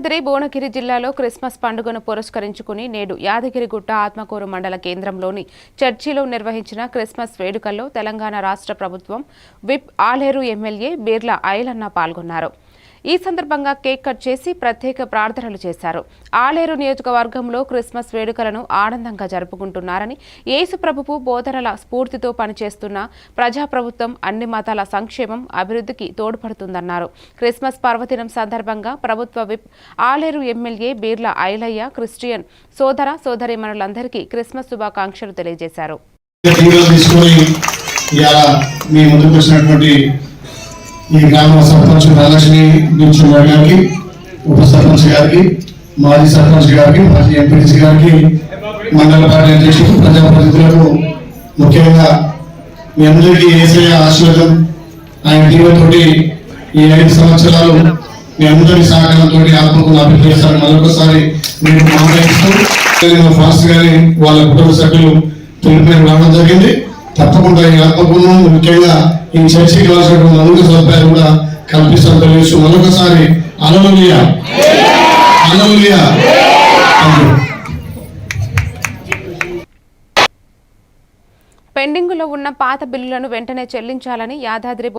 యాదాద్రి భువనగిరి జిల్లాలో క్రిస్మస్ పండుగను పురస్కరించుకుని నేడు యాదగిరిగుట్ట ఆత్మకూరు మండల కేంద్రంలోని చర్చిలో నిర్వహించిన క్రిస్మస్ వేడుకల్లో తెలంగాణ రాష్ట్ర ప్రభుత్వం విప్ ఆలేరు ఎమ్మెల్యే బీర్ల అయలన్న పాల్గొన్నారు. ఈ సందర్భంగా కేక్ కట్ చేసి ప్రత్యేక ప్రార్థనలు చేశారు. ఆలేరు నియోజకవర్గంలో క్రిస్మస్ వేడుకలను ఆనందంగా జరుపుకుంటున్నారని ఏసుప్రభుపు ప్రభువు బోధనల స్ఫూర్తితో పనిచేస్తున్న ప్రజాప్రభుత్వం అన్ని మతాల సంక్షేమం అభివృద్ధికి తోడ్పడుతుందన్నారు. క్రిస్మస్ పర్వదినం సందర్భంగా ప్రభుత్వ whip Aler MLA Beerla Ailaiah Christian సోదర సోదరిమణులందరికీ క్రిస్మస్ శుభాకాంక్షలు తెలియజేశారు. ఈ గ్రామ సర్పంచ్ రాజలక్ష్మి నిల్చున్న గారికి ఉప సర్పంచ్ గారికి మాజీ సర్పంచ్ గారికి మాజీ ఎంపీటీసీ గారికి మండల పార్టీ అధ్యక్షులు ప్రజాప్రతినిధులకు ముఖ్యంగా మీ అందరికీ ఏసీ ఆశీర్వాదం. ఆయన దీవెతోటి ఈ ఐదు సంవత్సరాలు మీ అందరి సహకారంతో ఆత్మకు అభిప్రాయాలు మరొకసారి మీకు మాట్లాడిస్తూ ఫాస్ట్ గారి వాళ్ళ కుటుంబ సభ్యులు తెలిపి రావడం జరిగింది. తప్పకుండా ఈ ఆత్మకును ముఖ్యంగా ఈ చర్చికి కావాల్సినటువంటి మౌలిక సదుపాయాలు కూడా కల్పిస్తాం తెలియచ్చు మరొకసారి అలవలియ అలవలియ పెండింగులో ఉన్న పాత బిల్లులను వెంటనే చెల్లించాలని యాదాద్రి